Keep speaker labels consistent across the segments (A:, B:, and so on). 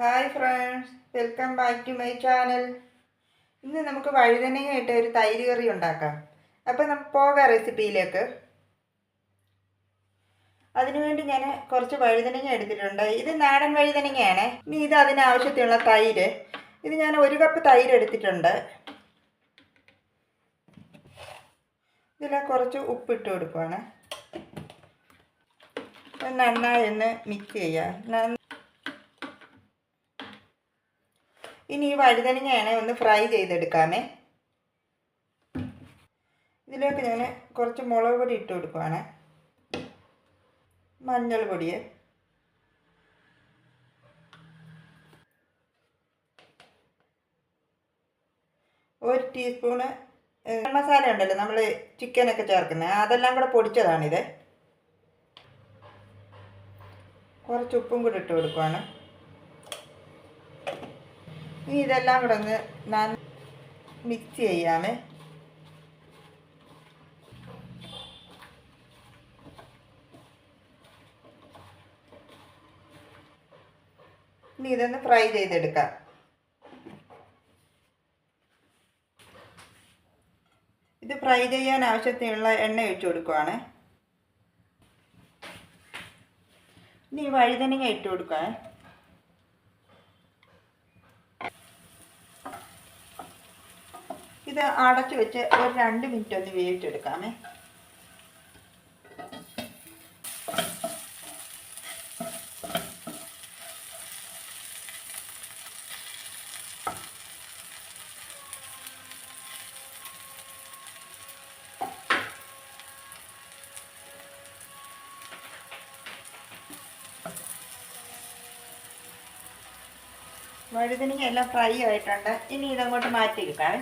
A: Hi friends welcome back to my channel ഇന്ന് നമുക്ക് വഴുതനങ്ങയായിട്ട് ഒരു തൈര് കറി ഉണ്ടാക്കാം. അപ്പോൾ നമുക്ക് പോകാം റെസിപ്പിയിലേക്ക്. അതിനുവേണ്ടി ഞാൻ കുറച്ച് വഴുതനങ്ങ എടുത്തിട്ടുണ്ട്. ഇത് നാടൻ വഴുതനങ്ങയാണ്. ഇനി ഇത് അതിനാവശ്യത്തിനുള്ള തൈര്. ഇത് ഞാൻ ഒരു കപ്പ് തൈര് എടുത്തിട്ടുണ്ട്. ഇതിൽ കുറച്ച് ഉപ്പിട്ട് കൊടുക്കുവാണ്. നന്നായി ഒന്ന് മിക്സ് ചെയ്യുക ഇനി ഈ വഴുതനങ്ങയാണ് ഒന്ന് ഫ്രൈ ചെയ്തെടുക്കാമേ. ഇതിലേക്ക് ഞാൻ കുറച്ച് മുളക് പൊടി ഇട്ട് കൊടുക്കുവാണ്. മഞ്ഞൾ പൊടി. ഒരു ടീസ്പൂണ് മസാല ഉണ്ടല്ലോ നമ്മൾ ചിക്കനൊക്കെ ചേർക്കുന്നത് അതെല്ലാം കൂടെ പൊടിച്ചതാണിത്. കുറച്ച് ഉപ്പും കൂടി ഇട്ട് കൊടുക്കുവാണ്. ഇനി ഇതെല്ലാം കൂടെ ഒന്ന് നന്ന മിക്സ് ചെയ്യാമേ. ഇനി ഇതൊന്ന് ഫ്രൈ ചെയ്തെടുക്കാം. ഇത് ഫ്രൈ ചെയ്യാൻ ആവശ്യത്തിനുള്ള എണ്ണ ഒഴിച്ചു കൊടുക്കുവാണ്. ഇനി വഴുതനങ്ങ ഇട്ട് കൊടുക്കാം ഇത് അടച്ചു വെച്ച് ഒരു രണ്ട് മിനിറ്റ് ഒന്ന് വേവിച്ചെടുക്കാമേ. വഴുതനങ്ങ എല്ലാം ഫ്രൈ ആയിട്ടുണ്ട്. ഇനി ഇതങ്ങോട്ട് മാറ്റി വെക്കാം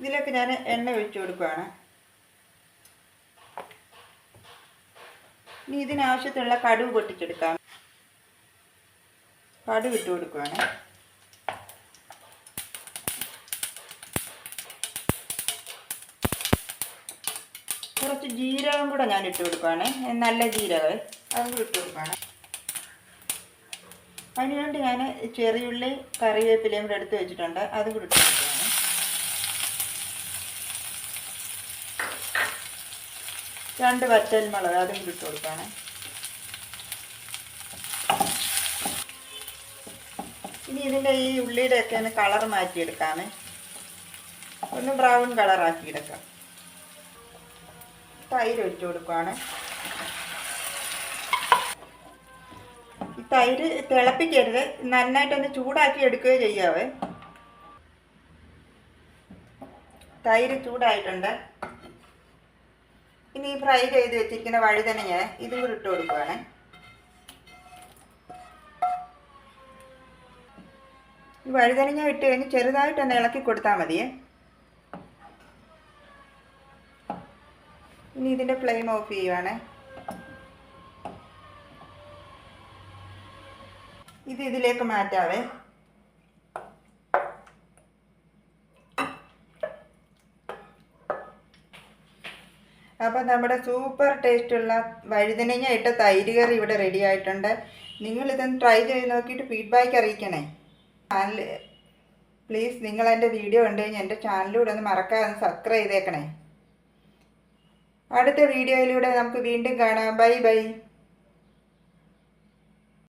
A: ഇതിലേക്ക് ഞാൻ എണ്ണ ഒഴിച്ചു കൊടുക്കുകയാണ്. ഇനി ഇതിനാവശ്യത്തിനുള്ള കടുവ് പൊട്ടിച്ചെടുക്കാം. കടുവ് ഇട്ട് കൊടുക്കുകയാണ്. കുറച്ച് ജീരകം കൂടെ ഞാൻ ഇട്ട് കൊടുക്കുകയാണ്. നല്ല ജീരകം. അതും കൂടി ഇട്ട് കൊടുക്കുകയാണ്. അതിനുവേണ്ടി ഞാൻ ചെറിയുള്ളി കറിവേപ്പിലയും കൂടെ എടുത്ത് വെച്ചിട്ടുണ്ട്. അതും കൂടി ഇട്ട് കൊടുക്കുകയാണ്. രണ്ട് വറ്റൽ മുളക് അതും ഇട്ട് കൊടുക്കുകയാണ് ഇനി ഇതിന്റെ ഈ ഉള്ളിയുടെ ഒക്കെ ഒന്ന് കളർ മാറ്റിയെടുക്കാമേ ഒന്ന് ബ്രൗൺ കളറാക്കി എടുക്കാം തൈര് ഒഴിച്ചു കൊടുക്കുകയാണ് ഈ തൈര് തിളപ്പിക്കരുത്. നന്നായിട്ടൊന്ന് ചൂടാക്കി എടുക്കുകയോ ചെയ്യാവേ. തൈര് ചൂടായിട്ടുണ്ട്. ഇനി ഈ ഫ്രൈ ചെയ്ത് വെച്ചിരിക്കുന്ന വഴുതനങ്ങ ഇതും കൂടി ഇട്ട് കൊടുക്കുകയാണ് ഈ വഴുതനങ്ങ ഇട്ട് കഴിഞ്ഞ് ചെറുതായിട്ടൊന്ന് ഇളക്കി കൊടുത്താൽ മതി ഇനി ഇതിന്റെ ഫ്ലെയിം ഓഫ് ചെയ്യുവാണ്. ഇത് ഇതിലേക്ക് മാറ്റാവേ. അപ്പം നമ്മുടെ സൂപ്പർ ടേസ്റ്റുള്ള വഴുതനങ്ങ ഇട്ട തൈര് കറി ഇവിടെ റെഡി ആയിട്ടുണ്ട്. നിങ്ങളിതൊന്ന് ട്രൈ ചെയ്ത് നോക്കിയിട്ട് ഫീഡ്ബാക്ക് അറിയിക്കണേ. ചാനൽ പ്ലീസ് നിങ്ങൾ എന്റെ വീഡിയോ കണ്ടു കഴിഞ്ഞാൽ എന്റെ ചാനലിലൂടെ ഒന്ന് മറക്കാതെ സബ്സ്ക്രൈബ് ചെയ്തേക്കണേ. അടുത്ത വീഡിയോയിലൂടെ നമുക്ക് വീണ്ടും കാണാം. Bye bye